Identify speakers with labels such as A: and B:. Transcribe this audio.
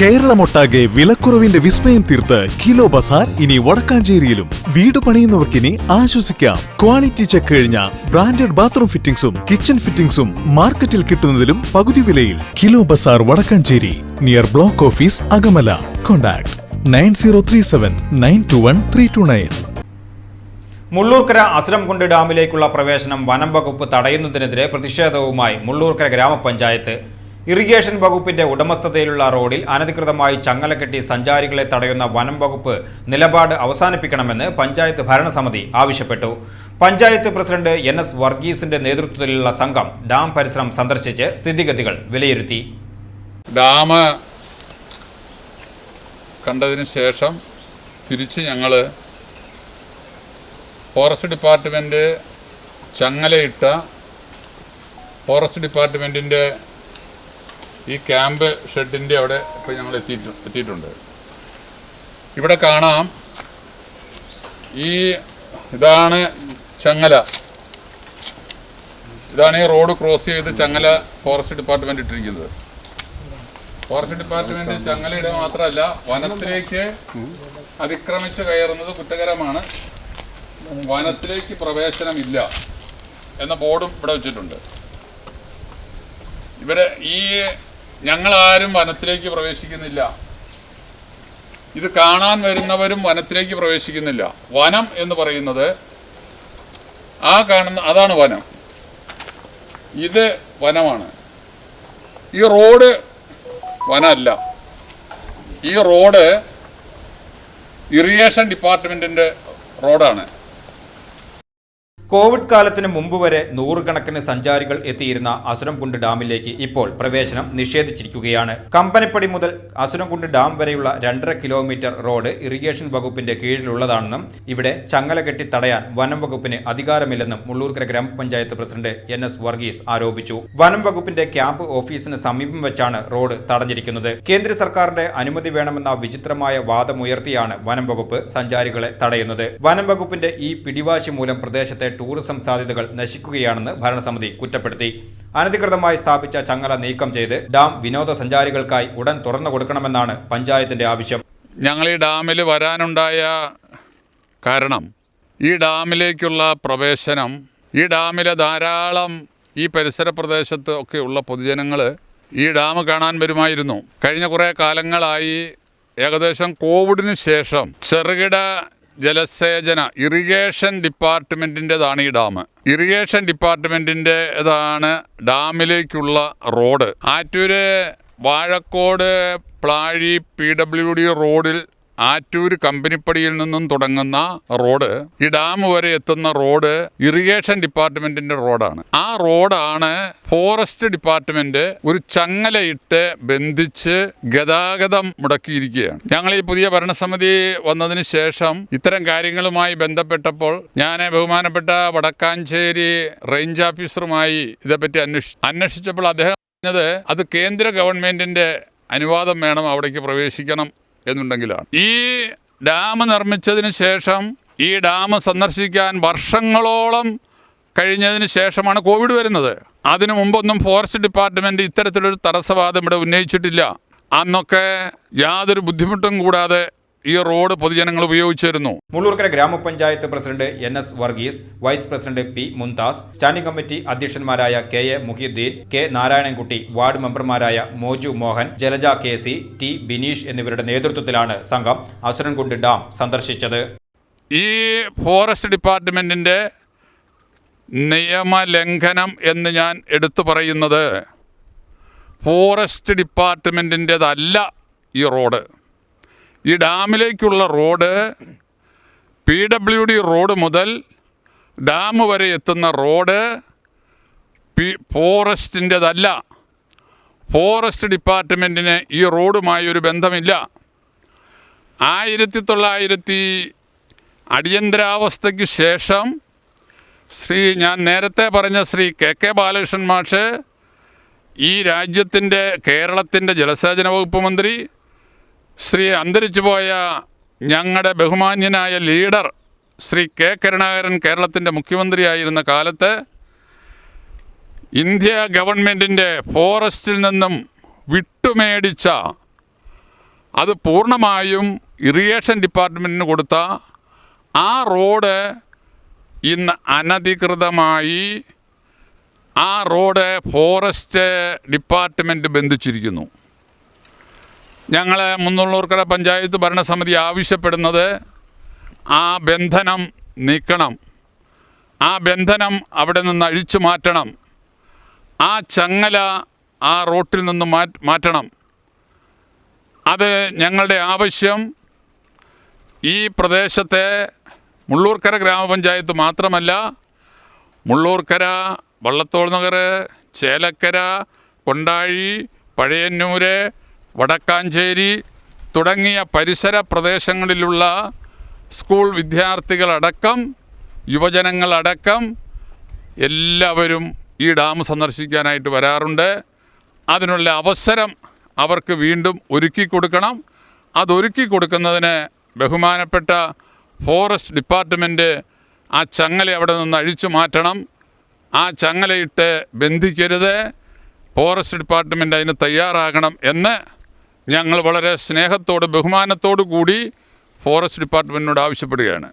A: കേരളമൊട്ടാകെ വിലക്കുറവിന്റെ വിസ്മയം തീർത്ത് കിലോ ബസാർ ഇനി വടക്കാഞ്ചേരിയിലും. വീട് പണിയുന്നവർക്കിനി ആശ്വസിക്കാം. ക്വാളിറ്റി ചെക്ക് കഴിഞ്ഞ ബ്രാൻഡഡ് ബാത്റൂം ഫിറ്റിംഗ്സും കിച്ചൺ ഫിറ്റിംഗ്സും മാർക്കറ്റിൽ കിട്ടുന്നതിലും പകുതി വിലയിൽ. Kilo bazaar Vadakkanchery near block office Akamala. Contact nine zero three seven nine two one three two nine.
B: Mullurkara Asuramkund ഡാമിലേക്കുള്ള പ്രവേശനം വനം വകുപ്പ് തടയുന്നതിനെതിരെ പ്രതിഷേധവുമായി മുള്ളൂർക്കര ഗ്രാമപഞ്ചായത്ത് ഇറിഗേഷൻ വകുപ്പിന്റെ ഉടമസ്ഥതയിലുള്ള റോഡിൽ അനധികൃതമായി ചങ്ങല കെട്ടി സഞ്ചാരികളെ തടയുന്ന വനം വകുപ്പ് നിലപാട് അവസാനിപ്പിക്കണമെന്ന് പഞ്ചായത്ത് ഭരണസമിതി ആവശ്യപ്പെട്ടു. പഞ്ചായത്ത് പ്രസിഡന്റ് എൻ എസ് വർഗീസിന്റെ നേതൃത്വത്തിലുള്ള സംഘം ഡാം പരിസരം സന്ദർശിച്ച് സ്ഥിതിഗതികൾ വിലയിരുത്തി.
C: ഡാം കണ്ടതിന് ശേഷം തിരിച്ച് ഞങ്ങൾ ഫോറസ്റ്റ് ഡിപ്പാർട്ട്മെന്റ് ചങ്ങലയിട്ട ഫോറസ്റ്റ് ഡിപ്പാർട്ട്മെന്റിന്റെ ഈ ക്യാമ്പ് ഷെഡിന്റെ അവിടെ ഇപ്പോൾ ഞങ്ങൾ എത്തിയിട്ട് എത്തിയിട്ടുണ്ട്. ഇവിടെ കാണാം ഈ ഇതാണ് ചങ്ങല. ഇതാണ് ഈ റോഡ് ക്രോസ് ചെയ്ത് ചങ്ങല ഫോറസ്റ്റ് ഡിപ്പാർട്ട്മെന്റ് ഇട്ടിരിക്കുന്നത്. ഫോറസ്റ്റ് ഡിപ്പാർട്ട്മെന്റ് ചങ്ങലയുടെ മാത്രമല്ല വനത്തിലേക്ക് അതിക്രമിച്ച് കയറുന്നത് കുറ്റകരമാണ്. വനത്തിലേക്ക് പ്രവേശനമില്ല എന്ന ബോർഡും ഇവിടെ വെച്ചിട്ടുണ്ട്. ഇവരെ ഈ ഞങ്ങളാരും വനത്തിലേക്ക് പ്രവേശിക്കുന്നില്ല. ഇത് കാണാൻ വരുന്നവരും വനത്തിലേക്ക് പ്രവേശിക്കുന്നില്ല. വനം എന്ന് പറയുന്നത് ആ കാണുന്ന അതാണ് വനം. ഇത് വനമാണ്. ഈ റോഡ് വനമല്ല. ഈ റോഡ് ഇറിഗേഷൻ ഡിപ്പാർട്ട്മെന്റിന്റെ റോഡാണ്.
B: കോവിഡ് കാലത്തിന് മുമ്പ് വരെ നൂറുകണക്കിന് സഞ്ചാരികൾ എത്തിയിരുന്ന അസുരംകുണ്ട് ഡാമിലേക്ക് ഇപ്പോൾ പ്രവേശനം നിഷേധിച്ചിരിക്കുകയാണ്. കമ്പനിപ്പടി മുതൽ അസുരംകുണ്ട് ഡാം വരെയുള്ള രണ്ടര കിലോമീറ്റർ റോഡ് ഇറിഗേഷൻ വകുപ്പിന്റെ കീഴിലുള്ളതാണെന്നും ഇവിടെ ചങ്ങല കെട്ടി തടയാൻ വനം വകുപ്പിന് അധികാരമില്ലെന്നും മുള്ളൂർക്കര ഗ്രാമപഞ്ചായത്ത് പ്രസിഡന്റ് എൻ എസ് വർഗീസ് ആരോപിച്ചു. വനം വകുപ്പിന്റെ ക്യാമ്പ് ഓഫീസിന് സമീപം വെച്ചാണ് റോഡ് തടഞ്ഞിരിക്കുന്നത്. കേന്ദ്ര സർക്കാരിന്റെ അനുമതി വേണമെന്ന വിചിത്രമായ വാദമുയർത്തിയാണ് വനം വകുപ്പ് സഞ്ചാരികളെ തടയുന്നത്. വനം വകുപ്പിന്റെ ഈ പിടിവാശി മൂലം പ്രദേശത്തെ ടൂറിസം സാധ്യതകൾ നശിക്കുകയാണെന്ന് ഭരണസമിതി കുറ്റപ്പെടുത്തി. അനധികൃതമായി സ്ഥാപിച്ച ചങ്ങല നീക്കം ചെയ്ത് ഡാം വിനോദസഞ്ചാരികൾക്കായി ഉടൻ തുറന്നു കൊടുക്കണമെന്നാണ് പഞ്ചായത്തിന്റെ ആവശ്യം.
C: ഞങ്ങൾ ഈ ഡാമിൽ വരാനുണ്ടായ കാരണം ഈ ഡാമിലേക്കുള്ള പ്രവേശനം ഈ ഡാമിലെ ധാരാളം ഈ പരിസര പ്രദേശത്ത് ഒക്കെ ഉള്ള പൊതുജനങ്ങൾ ഈ ഡാം കാണാൻ വരുമായിരുന്നു. കഴിഞ്ഞ കുറേ കാലങ്ങളായി ഏകദേശം കോവിഡിന് ശേഷം ചെറുകിട ജലസേചന ഇറിഗേഷൻ ഡിപ്പാർട്ട്മെന്റിന്റെതാണ് ഈ ഡാം. ഇറിഗേഷൻ ഡിപ്പാർട്ട്മെന്റിന്റെതാണ് ഡാമിലേക്കുള്ള road. Attoor Vazhakkode Plazhi P W D റോഡിൽ ആറ്റൂർ കമ്പനിപ്പടിയിൽ നിന്നും തുടങ്ങുന്ന റോഡ് ഈ ഡാം വരെ എത്തുന്ന റോഡ് ഇറിഗേഷൻ ഡിപ്പാർട്ട്മെന്റിന്റെ റോഡാണ്. ആ റോഡാണ് ഫോറസ്റ്റ് ഡിപ്പാർട്ട്മെന്റ് ഒരു ചങ്ങലയിട്ട് ബന്ധിച്ച് ഗതാഗതം മുടക്കിയിരിക്കുകയാണ്. ഞങ്ങൾ ഈ പുതിയ ഭരണസമിതി വന്നതിന് ശേഷം ഇത്തരം കാര്യങ്ങളുമായി ബന്ധപ്പെട്ടപ്പോൾ ഞാൻ ബഹുമാനപ്പെട്ട വടക്കാഞ്ചേരി റേഞ്ച് ഓഫീസറുമായി ഇതേപ്പറ്റി അന്വേഷിച്ചു അന്വേഷിച്ചപ്പോൾ അദ്ദേഹം പറഞ്ഞത് അത് കേന്ദ്ര ഗവൺമെന്റിന്റെ അനുവാദം വേണം അവിടേക്ക് പ്രവേശിക്കണം. എന്നുണ്ടെങ്കിലാണ്. ഈ ഡാം നിർമ്മിച്ചതിന് ശേഷം ഈ ഡാം സന്ദർശിക്കാൻ വർഷങ്ങളോളം കഴിഞ്ഞതിന് ശേഷമാണ് കോവിഡ് വരുന്നത്. അതിനു മുമ്പൊന്നും ഫോറസ്റ്റ് ഡിപ്പാർട്ട്മെന്റ് ഇത്തരത്തിലൊരു തടസ്സവാദം ഇവിടെ ഉന്നയിച്ചിട്ടില്ല. അന്നൊക്കെ യാതൊരു ബുദ്ധിമുട്ടും കൂടാതെ ഈ റോഡ് പൊതുജനങ്ങൾ ഉപയോഗിച്ചിരുന്നു.
B: Mullurkara grama panchayat president N S Varghese vice president P Mumtaz standing committee അധ്യക്ഷന്മാരായ K A Muhiyuddin K Narayanankutty ward മെമ്പർമാരായ Moju Mohan Jalaja K C T Bineesh എന്നിവരുടെ നേതൃത്വത്തിലാണ് സംഘം അസുരൻകുണ്ട് ഡാം സന്ദർശിച്ചത്.
C: ഈ ഫോറസ്റ്റ് ഡിപ്പാർട്ട്മെന്റിന്റെ നിയമലംഘനം എന്ന് ഞാൻ എടുത്തു പറയുന്നത് ഫോറസ്റ്റ് ഡിപ്പാർട്ട്മെന്റിന്റെതല്ല ഈ റോഡ്. ഈ ഡാമിലേക്കുള്ള road P W D road മുതൽ ഡാം വരെ എത്തുന്ന റോഡ് പി ഫോറസ്റ്റിന്റെതല്ല. ഫോറസ്റ്റ് ഡിപ്പാർട്ട്മെന്റിന് ഈ റോഡുമായി ഒരു ബന്ധമില്ല. ആയിരത്തി തൊള്ളായിരത്തി അടിയന്തരാവസ്ഥയ്ക്ക് ശേഷം ശ്രീ ഞാൻ നേരത്തെ പറഞ്ഞ ശ്രീ കെ കെ ബാലകൃഷ്ണൻ മാഷ് ഈ രാജ്യത്തിന്റെ കേരളത്തിന്റെ ജലസേചന വകുപ്പ് മന്ത്രി ശ്രീ അന്തരിച്ചു പോയ ഞങ്ങളുടെ ബഹുമാന്യനായ ലീഡർ ശ്രീ കെ കരുണാകരൻ കേരളത്തിന്റെ മുഖ്യമന്ത്രിയായിരുന്ന കാലത്ത് ഇന്ത്യ ഗവൺമെന്റിന്റെ ഫോറസ്റ്റിൽ നിന്നും വിട്ടുമേടിച്ച അത് പൂർണമായും ഇറിഗേഷൻ ഡിപ്പാർട്ട്മെന്റിന് കൊടുത്ത ആ റോഡ് ഇന്ന് അനധികൃതമായി ആ റോഡ് ഫോറസ്റ്റ് ഡിപ്പാർട്ട്മെന്റ് ബന്ധിച്ചിരിക്കുന്നു. ഞങ്ങൾ മുന്നൂർക്കര പഞ്ചായത്ത് ഭരണസമിതി ആവശ്യപ്പെടുന്നത് ആ ബന്ധനം നീക്കണം. ആ ബന്ധനം അവിടെ നിന്ന് അഴിച്ചു മാറ്റണം. ആ ചങ്ങല ആ റോട്ടിൽ നിന്ന് മാറ്റണം. അത് ഞങ്ങളുടെ ആവശ്യം. ഈ പ്രദേശത്തെ മുള്ളൂർക്കര ഗ്രാമപഞ്ചായത്ത് മാത്രമല്ല മുള്ളൂർക്കര വള്ളത്തോൾ നഗർ ചേലക്കര കൊണ്ടാഴി പഴയന്നൂര് വടക്കാഞ്ചേരി തുടങ്ങിയ പരിസര പ്രദേശങ്ങളിലുള്ള സ്കൂൾ വിദ്യാർത്ഥികളടക്കം യുവജനങ്ങളടക്കം എല്ലാവരും ഈ ഡാം സന്ദർശിക്കാനായിട്ട് വരാറുണ്ട്. അതിനുള്ള അവസരം അവർക്ക് വീണ്ടും ഒരുക്കി കൊടുക്കണം. അതൊരുക്കി കൊടുക്കുന്നതിന് ബഹുമാനപ്പെട്ട ഫോറസ്റ്റ് ഡിപ്പാർട്ട്മെന്റ് ആ ചങ്ങല അവിടെ നിന്ന് അഴിച്ചു മാറ്റണം. ആ ചങ്ങലയിട്ട് ബന്ധിക്കരുത്. ഫോറസ്റ്റ് ഡിപ്പാർട്ട്മെന്റ് അതിന് തയ്യാറാകണം എന്ന് ഞങ്ങൾ വളരെ സ്നേഹത്തോട് ബഹുമാനത്തോടു കൂടി ഫോറസ്റ്റ് ഡിപ്പാർട്ട്മെന്റിനോട് ആവശ്യപ്പെടുകയാണ്.